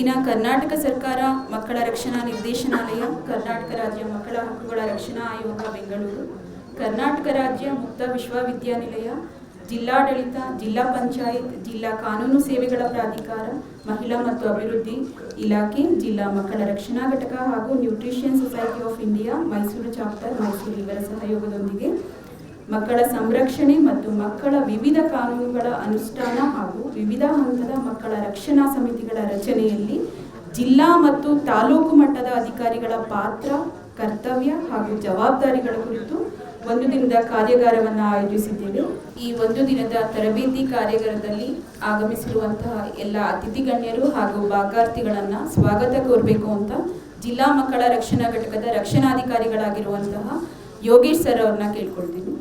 ದಿನ ಕರ್ನಾಟಕ ಸರ್ಕಾರ ಮಕ್ಕಳ ರಕ್ಷಣಾ ನಿರ್ದೇಶನಾಲಯ, ಕರ್ನಾಟಕ ರಾಜ್ಯ ಮಕ್ಕಳ ಹಕ್ಕುಗಳ ರಕ್ಷಣಾ ಆಯೋಗ, ಬೆಂಗಳೂರು, ಕರ್ನಾಟಕ ರಾಜ್ಯ ಮುಕ್ತ ವಿಶ್ವವಿದ್ಯಾನಿಲಯ, ಜಿಲ್ಲಾಡಳಿತ, ಜಿಲ್ಲಾ ಪಂಚಾಯತ್, ಜಿಲ್ಲಾ ಕಾನೂನು ಸೇವೆಗಳ ಪ್ರಾಧಿಕಾರ, ಮಹಿಳಾ ಮತ್ತು ಅಭಿವೃದ್ಧಿ ಇಲಾಖೆ, ಜಿಲ್ಲಾ ಮಕ್ಕಳ ರಕ್ಷಣಾ ಘಟಕ ಹಾಗೂ nutrition society of India Mysuru chapter Mysuru ಇವರ ಸಹಯೋಗದೊಂದಿಗೆ ಮಕ್ಕಳ ಸಂರಕ್ಷಣೆ ಮತ್ತು ಮಕ್ಕಳ ವಿವಿಧ ಕಾನೂನುಗಳ ಅನುಷ್ಠಾನ ಹಾಗೂ ವಿವಿಧ ಹಂತದ ಮಕ್ಕಳ ರಕ್ಷಣಾ ಸಮಿತಿಗಳ ರಚನೆಯಲ್ಲಿ ಜಿಲ್ಲಾ ಮತ್ತು ತಾಲೂಕು ಮಟ್ಟದ ಅಧಿಕಾರಿಗಳ ಪಾತ್ರ, ಕರ್ತವ್ಯ ಹಾಗೂ ಜವಾಬ್ದಾರಿಗಳ ಕುರಿತು ಒಂದು ದಿನದ ಕಾರ್ಯಾಗಾರವನ್ನು ಆಯೋಜಿಸಿದ್ದೇವೆ. ಈ ಒಂದು ದಿನದ ತರಬೇತಿ ಕಾರ್ಯಾಗಾರದಲ್ಲಿ ಆಗಮಿಸಿರುವಂತಹ ಎಲ್ಲ ಅತಿಥಿ ಗಣ್ಯರು ಹಾಗೂ ಭಾಗಾರ್ಥಿಗಳನ್ನು ಸ್ವಾಗತ ಕೋರಬೇಕು ಅಂತ ಜಿಲ್ಲಾ ಮಕ್ಕಳ ರಕ್ಷಣಾ ಘಟಕದ ರಕ್ಷಣಾಧಿಕಾರಿಗಳಾಗಿರುವಂತಹ ಯೋಗೇಶ್ ಸರ್ ಅವ್ರನ್ನ ಕೇಳ್ಕೊಳ್ತೀನಿ.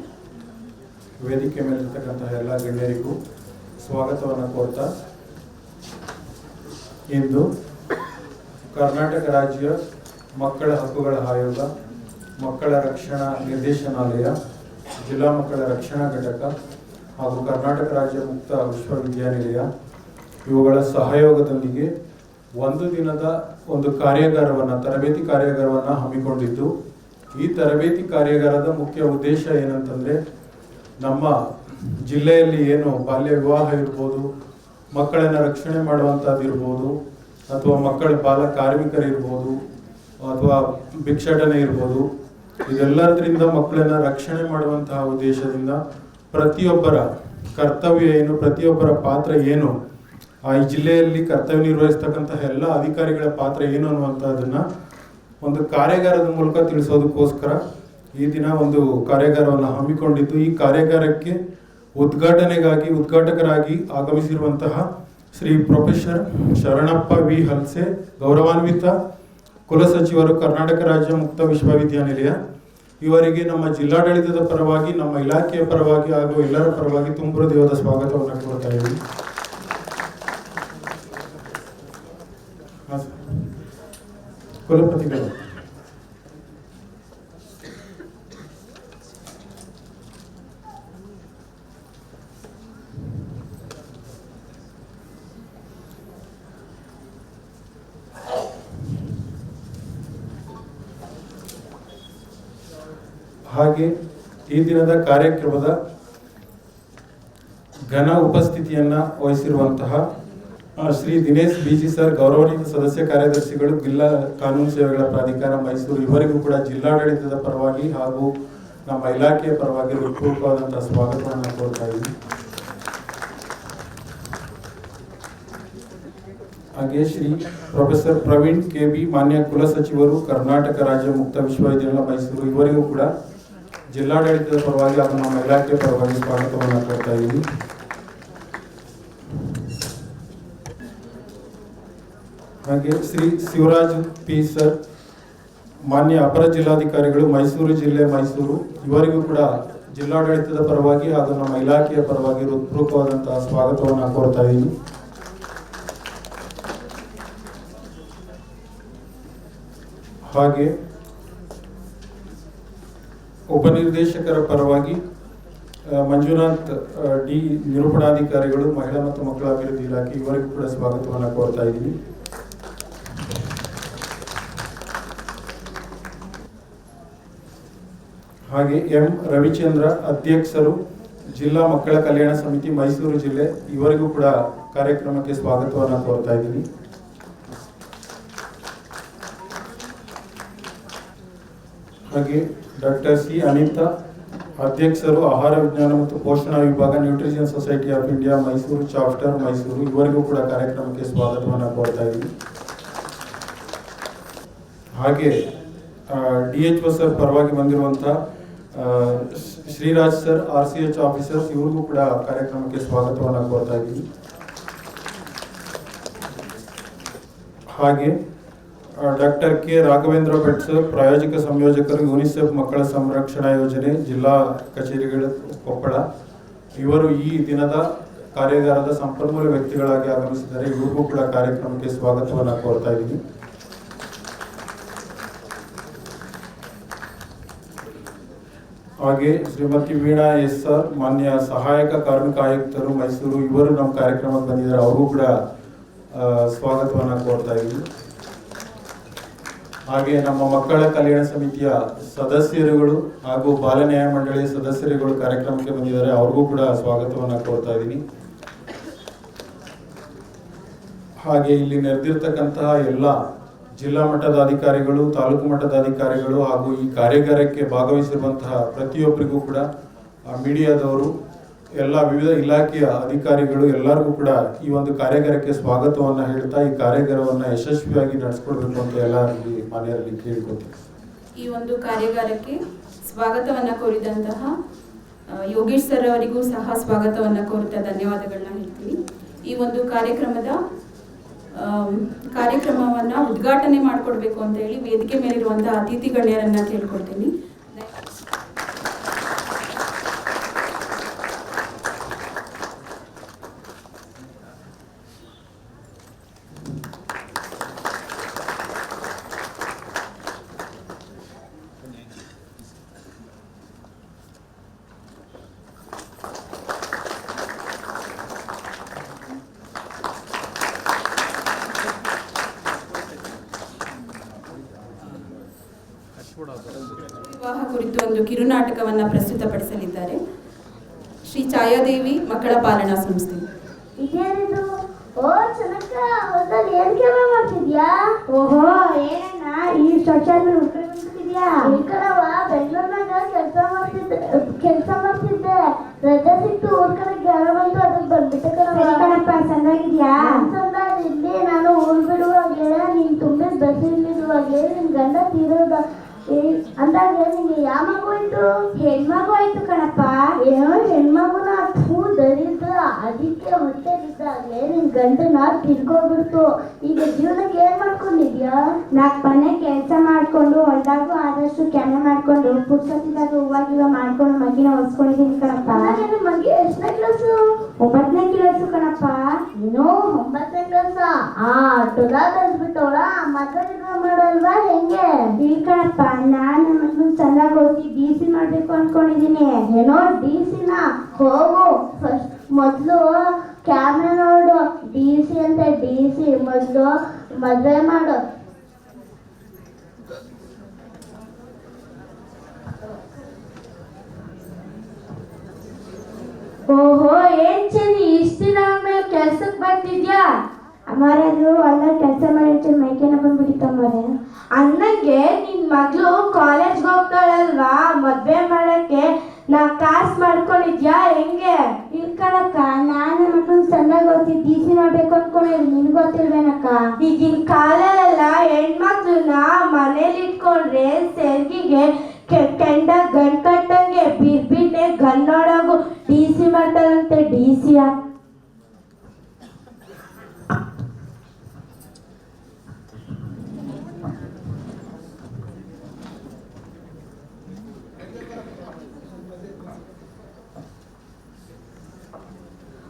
ವೇದಿಕೆ ಮೇಲಿರ್ತಕ್ಕಂತಹ ಎಲ್ಲ ಗಣ್ಯರಿಗೂ ಸ್ವಾಗತವನ್ನು ಕೋರ್ತಾ ಇಂದು ಕರ್ನಾಟಕ ರಾಜ್ಯ ಮಕ್ಕಳ ಹಕ್ಕುಗಳ ಆಯೋಗ, ಮಕ್ಕಳ ರಕ್ಷಣಾ ನಿರ್ದೇಶನಾಲಯ, ಜಿಲ್ಲಾ ಮಕ್ಕಳ ರಕ್ಷಣಾ ಘಟಕ ಹಾಗೂ ಕರ್ನಾಟಕ ರಾಜ್ಯ ಮುಕ್ತ ವಿಶ್ವವಿದ್ಯಾನಿಲಯ ಇವುಗಳ ಸಹಯೋಗದೊಂದಿಗೆ ಒಂದು ದಿನದ ಒಂದು ಕಾರ್ಯಾಗಾರವನ್ನು, ತರಬೇತಿ ಕಾರ್ಯಾಗಾರವನ್ನು ಹಮ್ಮಿಕೊಂಡಿದ್ದು, ಈ ತರಬೇತಿ ಕಾರ್ಯಾಗಾರದ ಮುಖ್ಯ ಉದ್ದೇಶ ಏನಂತಂದ್ರೆ ನಮ್ಮ ಜಿಲ್ಲೆಯಲ್ಲಿ ಏನು ಬಾಲ್ಯ ವಿವಾಹ ಇರ್ಬೋದು, ಮಕ್ಕಳನ್ನ ರಕ್ಷಣೆ ಮಾಡುವಂಥದ್ದು ಇರ್ಬೋದು, ಅಥವಾ ಮಕ್ಕಳ ಬಾಲ ಕಾರ್ಮಿಕರಿರ್ಬೋದು ಅಥವಾ ಭಿಕ್ಷಾಟನೆ ಇರ್ಬೋದು, ಇದೆಲ್ಲದರಿಂದ ಮಕ್ಕಳನ್ನ ರಕ್ಷಣೆ ಮಾಡುವಂತಹ ಉದ್ದೇಶದಿಂದ ಪ್ರತಿಯೊಬ್ಬರ ಕರ್ತವ್ಯ ಏನು, ಪ್ರತಿಯೊಬ್ಬರ ಪಾತ್ರ ಏನು, ಆ ಈ ಜಿಲ್ಲೆಯಲ್ಲಿ ಕರ್ತವ್ಯ ನಿರ್ವಹಿಸ್ತಕ್ಕಂತಹ ಎಲ್ಲ ಅಧಿಕಾರಿಗಳ ಪಾತ್ರ ಏನು ಅನ್ನುವಂಥದ್ದನ್ನು ಒಂದು ಕಾರ್ಯಾಗಾರದ ಮೂಲಕ ತಿಳಿಸೋದಕ್ಕೋಸ್ಕರ ಈ ದಿನ ಒಂದು ಕಾರ್ಯಾಗಾರವನ್ನು ಹಮ್ಮಿಕೊಂಡಿದ್ದು, ಈ ಕಾರ್ಯಾಗಾರಕ್ಕೆ ಉದ್ಘಾಟನೆಗಾಗಿ, ಉದ್ಘಾಟಕರಾಗಿ ಆಗಮಿಸಿರುವಂತಹ ಶ್ರೀ ಪ್ರೊಫೆಸರ್ ಶರಣಪ್ಪ ವಿ. ಹಲ್ಸೆ, ಗೌರವಾನ್ವಿತ ಕುಲಸಚಿವರು ಕರ್ನಾಟಕ ರಾಜ್ಯ ಮುಕ್ತ ವಿಶ್ವವಿದ್ಯಾನಿಲಯ. ಇವರಿಗೆ ನಮ್ಮ ಜಿಲ್ಲಾಡಳಿತದ ಪರವಾಗಿ, ನಮ್ಮ ಇಲಾಖೆಯ ಪರವಾಗಿ ಹಾಗೂ ಎಲ್ಲರ ಪರವಾಗಿ ತುಂಬು ದೇವದ ಸ್ವಾಗತವನ್ನು ಕೋರ್ತಾ ಇದ್ದೀವಿ ಕುಲಪತಿಗಳು. ಹಾಗೆ ಈ ದಿನದ ಕಾರ್ಯಕ್ರಮದ ಘನ ಉಪಸ್ಥಿತಿಯನ್ನ ವಹಿಸಿರುವಂತಹ Shri Dinesh B G sir, ಗೌರವಾನ್ವಿತ ಸದಸ್ಯ ಕಾರ್ಯದರ್ಶಿಗಳು, ಜಿಲ್ಲಾ ಕಾನೂನು ಸೇವೆಗಳ ಪ್ರಾಧಿಕಾರ ಮೈಸೂರು, ಇವರಿಗೂ ಕೂಡ ಜಿಲ್ಲಾಡಳಿತದ ಪರವಾಗಿ ಹಾಗೂ ನಮ್ಮ ಇಲಾಖೆಯ ಪರವಾಗಿ ಹೃತ್ಪೂರ್ವಕವಾದಂತಹ ಸ್ವಾಗತವನ್ನು ಕೋರ್ತಾ ಇದ್ದೀನಿ. ಹಾಗೆ Shri professor Praveen K B, ಮಾನ್ಯ ಕುಲಸಚಿವರು ಕರ್ನಾಟಕ ರಾಜ್ಯ ಮುಕ್ತ ವಿಶ್ವವಿದ್ಯಾಲಯ ಮೈಸೂರು, ಇವರಿಗೂ ಕೂಡ ಜಿಲ್ಲಾಡಳಿತದ ಪರವಾಗಿ ಹಾಗೂ ನಮ್ಮ ಇಲಾಖೆ ಪರವಾಗಿ ಸ್ವಾಗತವನ್ನು ಕೊಡ್ತಾ ಇದ್ದೀವಿ ಹಾಗೆ ಶ್ರೀ ಶಿವರಾಜ್ ಪಿ ಸರ್, ಮಾನ್ಯ ಅಪರ ಜಿಲ್ಲಾಧಿಕಾರಿಗಳು, ಮೈಸೂರು ಜಿಲ್ಲೆ ಮೈಸೂರು, ಇವರಿಗೂ ಕೂಡ ಜಿಲ್ಲಾಡಳಿತದ ಪರವಾಗಿ ಹಾಗೂ ನಮ್ಮ ಇಲಾಖೆಯ ಪರವಾಗಿ ಹೃತ್ಪೂರ್ವಕವಾದಂತಹ ಸ್ವಾಗತವನ್ನು ಕೋರ್ತಾ ಇದ್ದೀನಿ. ಹಾಗೆ ಉಪನಿರ್ದೇಶಕರ ಪರವಾಗಿ ಮಂಜುನಾಥ್ ಡಿ ನಿರೂಪಣಾಧಿಕಾರಿಗಳು, ಮಹಿಳಾ ಮತ್ತು ಮಕ್ಕಳ ಅಭಿವೃದ್ಧಿ ಇಲಾಖೆ, ಇವರಿಗೂ ಕೂಡ ಸ್ವಾಗತವನ್ನು ಕೋರ್ತಾ ಇದ್ದೀನಿ. ಹಾಗೆ ಎಂ ರವಿಚಂದ್ರ ಅಧ್ಯಕ್ಷರು, ಜಿಲ್ಲಾ ಮಕ್ಕಳ ಕಲ್ಯಾಣ ಸಮಿತಿ, ಮೈಸೂರು ಜಿಲ್ಲೆ, ಇವರಿಗೂ ಕೂಡ ಕಾರ್ಯಕ್ರಮಕ್ಕೆ ಸ್ವಾಗತವನ್ನು ಕೋರ್ತಾ ಇದ್ದೀನಿ. ಹಾಗೆ ಡಾಕ್ಟರ್ ಸಿ ಅನಿತಾ ಅಧ್ಯಕ್ಷರು ಆಹಾರ ವಿಜ್ಞಾನ ಮತ್ತು ಪೋಷಣಾ ವಿಭಾಗ nutrition society of India Mysuru, chapter Mysuru. ಇವರಿಗೂ ಕೂಡ ಕಾರ್ಯಕ್ರಮಕ್ಕೆ ಸ್ವಾಗತವನ್ನು ಇದ್ದೀನಿ. ಹಾಗೆ ಡಿ ಎಚ್ ಒ ಸರ್ ಪರವಾಗಿ ಬಂದಿರುವಂಥ Shriraj sir R C H officers ಇವರಿಗೂ ಕೂಡ ಕಾರ್ಯಕ್ರಮಕ್ಕೆ ಸ್ವಾಗತವನ್ನು ಕೋರ್ತಾ ಹಾಗೆ doctor K. Raghavendra Bhat sir ಪ್ರಾಯೋಜಕ ಸಂಯೋಜಕರು ಯುನಿಸೆಫ್ ಮಕ್ಕಳ ಸಂರಕ್ಷಣಾ ಯೋಜನೆ, ಜಿಲ್ಲಾ ಕಚೇರಿಗಳ ಕೊಪ್ಪಳ. ಇವರು ಈ ದಿನದ ಕಾರ್ಯಾಗಾರದ ಸಂಪನ್ಮೂಲ ವ್ಯಕ್ತಿಗಳಾಗಿ ಆಗಮಿಸಿದ್ದಾರೆ. ಇವ್ರಿಗೂ ಕೂಡ ಕಾರ್ಯಕ್ರಮಕ್ಕೆ ಸ್ವಾಗತವನ್ನು ಕೋರ್ತಾ ಇದ್ದೀನಿ. ಹಾಗೆ ಶ್ರೀಮತಿ ವೀಣಾ ಎಸ್ ಸರ್, ಮಾನ್ಯ ಸಹಾಯಕ ಕಾರ್ಮಿಕ ಆಯುಕ್ತರು, ಮೈಸೂರು, ಇವರು ನಮ್ಮ ಕಾರ್ಯಕ್ರಮಕ್ಕೆ ಬಂದಿದ್ದಾರೆ. ಅವರು ಕೂಡ ಸ್ವಾಗತವನ್ನು ಕೋರ್ತಾ ಇದ್ದೀವಿ ಹಾಗೆ ನಮ್ಮ ಮಕ್ಕಳ ಕಲ್ಯಾಣ ಸಮಿತಿಯ ಸದಸ್ಯರುಗಳು ಹಾಗೂ ಬಾಲ ನ್ಯಾಯ ಮಂಡಳಿಯ ಸದಸ್ಯರುಗಳು ಕಾರ್ಯಕ್ರಮಕ್ಕೆ ಬಂದಿದ್ದಾರೆ. ಅವ್ರಿಗೂ ಕೂಡ ಸ್ವಾಗತವನ್ನು ಕೋರ್ತಾ ಇದ್ದೀನಿ. ಹಾಗೆ ಇಲ್ಲಿ ನೆರೆದಿರ್ತಕ್ಕಂತಹ ಎಲ್ಲ ಜಿಲ್ಲಾ ಮಟ್ಟದ ಅಧಿಕಾರಿಗಳು, ತಾಲೂಕು ಮಟ್ಟದ ಅಧಿಕಾರಿಗಳು ಹಾಗೂ ಈ ಕಾರ್ಯಾಗಾರಕ್ಕೆ ಭಾಗವಹಿಸಿರುವಂತಹ ಪ್ರತಿಯೊಬ್ಬರಿಗೂ ಕೂಡ ಮೀಡಿಯಾದವರು, ಎಲ್ಲ ವಿವಿಧ ಇಲಾಖೆಯ ಅಧಿಕಾರಿಗಳು ಎಲ್ಲರಿಗೂ ಕೂಡ ಈ ಒಂದು ಕಾರ್ಯಾಗಾರಕ್ಕೆ ಸ್ವಾಗತವನ್ನು ಹೇಳ್ತಾ ಈ ಕಾರ್ಯಾಗಾರವನ್ನು ಯಶಸ್ವಿಯಾಗಿ ನಡೆಸ್ಕೊಡ್ಬೇಕು ಅಂತ ಎಲ್ಲರಲ್ಲಿ ಮನೆಯಲ್ಲಿ ಕೇಳ್ಕೊತೀನಿ ಈ ಒಂದು ಕಾರ್ಯಾಗಾರಕ್ಕೆ ಸ್ವಾಗತವನ್ನು ಕೋರಿದಂತಹ ಯೋಗೇಶ್ ಸರ್ ಅವರಿಗೂ ಸಹ ಸ್ವಾಗತವನ್ನು ಕೋರುತ್ತಾ ಧನ್ಯವಾದಗಳನ್ನ ಹೇಳ್ತೀನಿ. ಈ ಒಂದು ಕಾರ್ಯಕ್ರಮದ ಕಾರ್ಯಕ್ರಮವನ್ನ ಉದ್ಘಾಟನೆ ಮಾಡಿಕೊಡ್ಬೇಕು ಅಂತ ಹೇಳಿ ವೇದಿಕೆ ಮೇಲಿರುವಂತಹ ಅತಿಥಿ ಗಣ್ಯರನ್ನ ಕೇಳ್ಕೊಳ್ತೀನಿ ವಿವಾಹ ಕುರಿತು ಒಂದು ಕಿರುನಾಟಕವನ್ನು ಪ್ರಸ್ತುತಪಡಿಸಲಿದ್ದಾರೆ. ಶ್ರೀ ಛಾಯಾದೇವಿ ಮಕ್ಕಳ ಪಾಲನಾ ಸಂಸ್ಥೆ. ಓಹೋ ಏನಣ್ಣ ಈ ಸೋಷಿಯಲ್ ಉಳ್ಕೊಂಡಿದ್ಯಾ ಈ ಕಡವ ಬೆಂಗಳೂರಿನಾಗ ಕೆಲಸ ಮಾಡ್ತಿದ್ದೆ ಕೆಲಸ ಮಾಡ್ತಿದ್ದೆ. ರಜೆ ಸಿಕ್ತು ಊರ್ ಕಡೆ ಜ್ವರ ಬಂತು ಅದಕ್ಕೆ ಬಂದ್ಬಿಟ್ಟೆ ಸಂದಾಗಿದ್ಯಾ ಸಂದಾಗ ಇಲ್ಲಿ ನಾನು ಊರ್ ಬಿಡುವಾಗೆ ನೀನ್ ತುಂಬಿದ ಬಸ್ ಇಲ್ಲಿರುವಾಗೆ ನಿನ್ ಗಂಡ ತೀರೋದ ಏ- ಅಂದಾಗ ನಿಂಗೆ ಯಾವ ಮಗು ಆಯ್ತು ಹೆಣ್ಮಗು ಆಯ್ತು ಕಣಪ್ಪ ಏನೋ ಹೆಣ್ಮಗುನ ಥೂ ದರಿದ್ರ ಅದಕ್ಕೆ ಹೊಟ್ಟೆ ಬಿದ್ದಾಗ್ಲೇ ನಿನ್ ಗಂಡನ ತಿರ್ಗೋಗ್ಬಿಡ್ತು ಈಗ ಜೀವನಕ್ಕೆ ಏನ್ ಮಾಡ್ಕೊಂಡಿದ್ಯಾ ನಾಲ್ಕು ಮನೆ ಕೆಲಸ ಮಾಡ್ಕೊಂಡು ಹೊಲ್ದಾಗು ಆದಷ್ಟು ಕೆನೆ ಮಾಡ್ಕೊಂಡು ಪುರ್ಸತ್ತಿದಾಗ ಹೂವಾಗಿವ ಮಾಡ್ಕೊಂಡು ಮಗಿನ ಹೊಸ್ಕೊಂಡಿದ್ದೀನಿ ಕಣಪ್ಪ. ಮಗಿ ಎಷ್ಟನೇ ಕ್ಲಾಸು ಒಂಬತ್ತನೇ ಕ್ಲಾಸು ಕಣಪ್ಪ. ಏನೋ ಒಂಬತ್ತನೇ ಕ್ಲಾಸ ಆ? ಟೊಲಾ ಕಲ್ಸ್ಬಿಟ್ಟವಳ? ಮದುವೆ ಮಾಡಲ್ವಾ ಹೆಂಗೆ? ಇಲ್ಲ ಕಣಪ್ಪ ನಾನು ಮಗು ಚೆನ್ನಾಗಿ ಹೋಗಿ ಡಿ ಸಿ ಮಾಡ್ಬೇಕು ಅನ್ಕೊಂಡಿದೀನಿ. ಏನೋ ಡಿ ಸಿನ ಹೋಗು. ಫಸ್ಟ್ ಮೊದಲು ಕ್ಯಾಮ್ರಾ ನೋಡು. ಡಿ ಸಿ ಅಂತ ಡಿ ಸಿ ಮೊದಲು ಮದುವೆ ಮಾಡು. ಓಹೋ, ಏನ್ ಚೆನ್ನಿ ಇಷ್ಟ ದಿನ ಆದ್ಮೇಲೆ ಕೆಲ್ಸಕ್ಕೆ ಬರ್ತಿದ್ಯಾ? ಅಮ್ಮಾರದು ಅಣ್ಣ ಕೆಲಸ ಮಾಡಿ ಮೈಕೇನ ಬಂದ್ಬಿಟ್ಟಿತ್ತಮ್ಮಾರೆ ಅನ್ನಂಗೆ ನಿನ್ ಮಗಳು ಕಾಲೇಜ್ಗೆ ಹೋಗ್ತಾಳಲ್ವಾ ಮಾಡ್ತಾರಂತೆ ಡಿ ಸಿ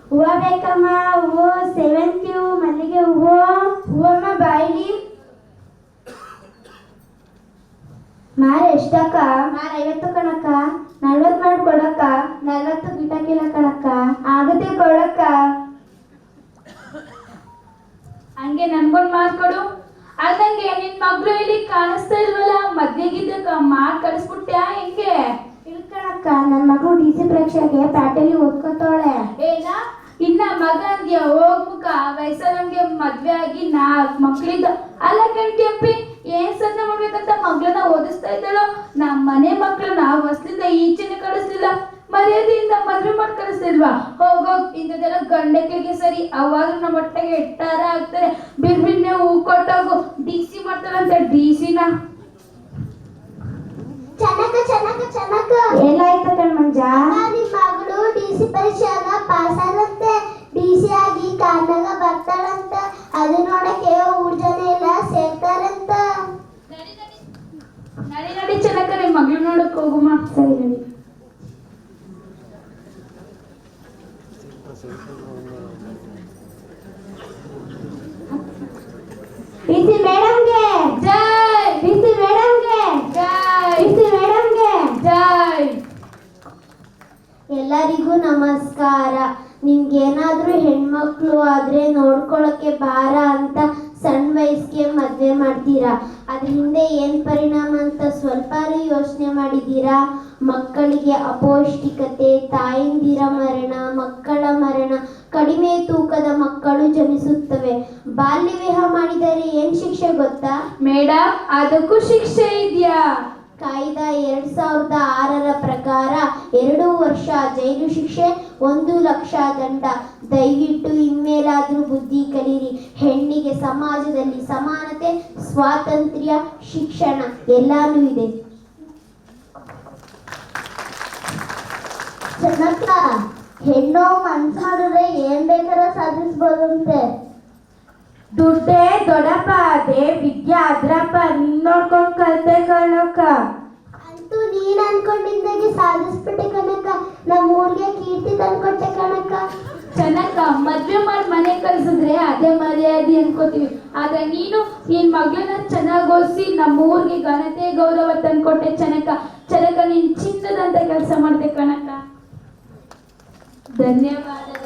ಹೂವ ಬೇಕಮ್ಮ ಹೂವು ಸೇವಂತಿ ಹೂವು ಮಲ್ಲಿಗೆ ಹೂವು ಹೂವಮ್ಮ ಬಾಯಿಲಿ ಮಾರ ಎಷ್ಟಕ್ಕ ಮಾರ ಐವತ್ತು ಕಣಕ್ಕ ನಲ್ವತ್ತು ಮಾಡಿ ಕೊಡಕ್ಕ ನಲ್ವತ್ತು ಗಿಟಕಿಲ್ಲ ಕಣಕ್ಕ ಆಗತ್ತೆ ಕೊಡಕ್ಕ. ಹಂಗೆ ನನ್ಗೊಂದ್ ಮಾತ್ ಕೊಡು. ಅದಂಗೆ ನಿನ್ ಮಗ್ಳು ಇಲ್ಲಿ ಕಾಣಿಸ್ತಾ ಇಲ್ವಲ್ಲ? ಮದ್ವೆಗಿದ್ದಕ್ಕ ಮಾತ್ ಕಳಿಸ್ಬಿಟ್ಟ್ಯಾ ಹೆಂಗೆ? ಇಲ್ಲ ನನ್ ಮಗಳು ಡಿ ಸಿ ಪರೀಕ್ಷೆಗೆ ಪ್ಯಾಟೆಲಿ ಓದ್ಕೋತಾಳೆ. ಏನ? ಇನ್ನ ಮಗ ಅಂದ್ಯ? ಹೋಗ್ ಮುಖ ವಯಸ್ಸನಂಗೆ ಮದ್ವೆ ಆಗಿ ನಾಲ್ಕ್ ಮಕ್ಳಿದ್ದ ಅಲ್ಲ ಕಣ್ಕೆಂಪಿ ಏನ್ ಸದ್ನ ಮಾಡ್ಬೇಕಂತ ಮಗ್ಳನ್ನ ಓದಿಸ್ತಾ ಇದ್ದಾಳೋ ನಮ್ ಮನೆ ಮಕ್ಳನ್ನ ಹೊಸ್ಲಿಂದ ಈಚೆನೆ ಕಳಿಸ್ಲಿಲ್ಲ ಮರ್ಯಾದೆಯಿಂದ ಮದ್ವೆ ಮಾಡಿ ಕಳಿಸ್ತಿಲ್ವಾ ಹೋಗೋಗ್ ಇಂಥದೆಲ್ಲ ಗಂಡಕ್ಕಿಗೆ ಸರಿ ಅವಾದ್ರೂ ನಮ್ಮ ಹೊಟ್ಟೆಗೆ ಎಟ್ಟಾರ ಆಗ್ತಾರೆ ಬಿರ್ಬಿನ್ನೆ ಹೂ ಕೊಟ್ಟೋಗು ಡಿ ಸಿ ಮಾಡ್ತಾರಂತೆ ಡಿ ಸಿನ ಚೆನ್ನಕ್ಕ ಚೆನ್ನಕ್ಕ ಚೆನ್ನಕ್ಕ ಏನಾಯ್ತು ಕಣ್ಮಂಜ ನಿಮ್ಮ ಮಗಳು ಡಿ ಸಿ ಪರೀಕ್ಷೆಯಾಗ ಪಾಸ್ ಆದಂತೆ ಡಿ ಸಿ ಆಗಿ ಕಾರ್ನಾಗ ಬರ್ತಾಳಂತ ಅದು ನೋಡಕ್ಕೆ ಊರ್ ಜನ ಎಲ್ಲ ಸೇರ್ತಾರಂತ ನಡಿ ನಡಿ ಚೆನ್ನಕ್ಕ ನಿಮ್ ಮಗ್ಳು ನೋಡಕ್ ಹೋಗುಮ ಸರಿ ನಡಿ ಮೇಡಂಗೆ ಮೇಡಮ್ಗೆ ಜೈ ಬಿಸಿ ಮೇಡಮ್ಗೆ ಜೈ ಬಿಸಿ ಮೇಡಮ್ಗೆ ಜೈ ಎಲ್ಲರಿಗೂ ನಮಸ್ಕಾರ. ನಿಮ್ಗೇನಾದ್ರೂ ಹೆಣ್ಮಕ್ಳು ಆದ್ರೆ ನೋಡ್ಕೊಳಕ್ಕೆ ಭಾರ ಅಂತ ಸಣ್ಣ ವಯಸ್ಸಿಗೆ ಮದ್ವೆ ಮಾಡ್ತೀರಾ? ಅದ್ರ ಹಿಂದೆ ಏನ್ ಪರಿಣಾಮ ಅಂತ ಸ್ವಲ್ಪ ಯೋಚನೆ ಮಾಡಿದ್ದೀರಾ? ಮಕ್ಕಳಿಗೆ ಅಪೌಷ್ಟಿಕತೆ ತಾಯಂದಿರ ಮರಣ ಮಕ್ಕಳ ಮರಣ ಕಡಿಮೆ ತೂಕದ ಮಕ್ಕಳು ಜನಿಸುತ್ತವೆ. ಬಾಲ್ಯ ವಿವಾಹ ಮಾಡಿದರೆ ಏನ್ ಶಿಕ್ಷೆ ಗೊತ್ತಾ? ಮೇಡಮ್ ಅದಕ್ಕೂ ಶಿಕ್ಷೆ ಇದೆಯಾ? ಕಾಯ್ದ ಎರಡ್ ಸಾವಿರದ ಆರರ ಪ್ರಕಾರ ಎರಡು ವರ್ಷ ಜೈಲು ಶಿಕ್ಷೆ ಒಂದು ಲಕ್ಷ ದಂಡ. ದಯವಿಟ್ಟು ಇನ್ಮೇಲಾದ್ರೂ ಬುದ್ಧಿ ಕಲೀರಿ ಹೆಣ್ಣಿಗೆ ಸಮಾಜದಲ್ಲಿ ಸಮಾನತೆ ಸ್ವಾತಂತ್ರ್ಯ ಶಿಕ್ಷಣ ಎಲ್ಲಾನು ಇದೆ. ಚೆನ್ನಕ್ಕ ಹೆಣ್ಣು ಮನ್ಸು ಮಾಡಿದ್ರೆ ಏನ್ ಬೇಕಾದ್ರೂ ಸಾಧಿಸ್ಬೋದಂತೆ. ದುಡ್ಡೇ ದೊಡ್ಡಪ್ಪ ಅದೇ ವಿದ್ಯೆ ಅದ್ರಪ್ಪ ನಿನ್ ನೋಡ್ಕೊಂಡ್ ಕಲ್ತೆ ಕಣಕ್ಕ. ಅಂತೂ ನೀನ್ ಅನ್ಕೊಂಡಿದ್ದಾಗೆ ಸಾಧಿಸ್ಬಿಟ್ಟೆ ಕಣಕ್ಕ ನಮ್ಮ ಊರಿಗೆ ಕೀರ್ತಿ ತಂದ್ಕೊಟ್ಟೆ ಕಣಕ್ಕ. ಚೆನ್ನಕ್ಕ ಮದ್ವೆ ಮಾಡಿ ಮನೆ ಕಳ್ಸಿದ್ರೆ ಅದೇ ಮರ್ಯಾದೆ ಅನ್ಕೋತೀವಿ. ಆದ್ರೆ ನೀನು ನಿನ್ ಮಗಳನ್ನ ಚೆನ್ನಾಗಿ ಓದಿಸಿ ನಮ್ಮ ಊರಿಗೆ ಘನತೆ ಗೌರವ ತಂದ್ಕೊಟ್ಟೆ ಚನಕ ಚನಕ ನೀನ್ ಚಿನ್ನದಂತ ಕೆಲಸ ಮಾಡ್ದೆ ಕಣಕ್ಕ. ధన్యవాదాలు.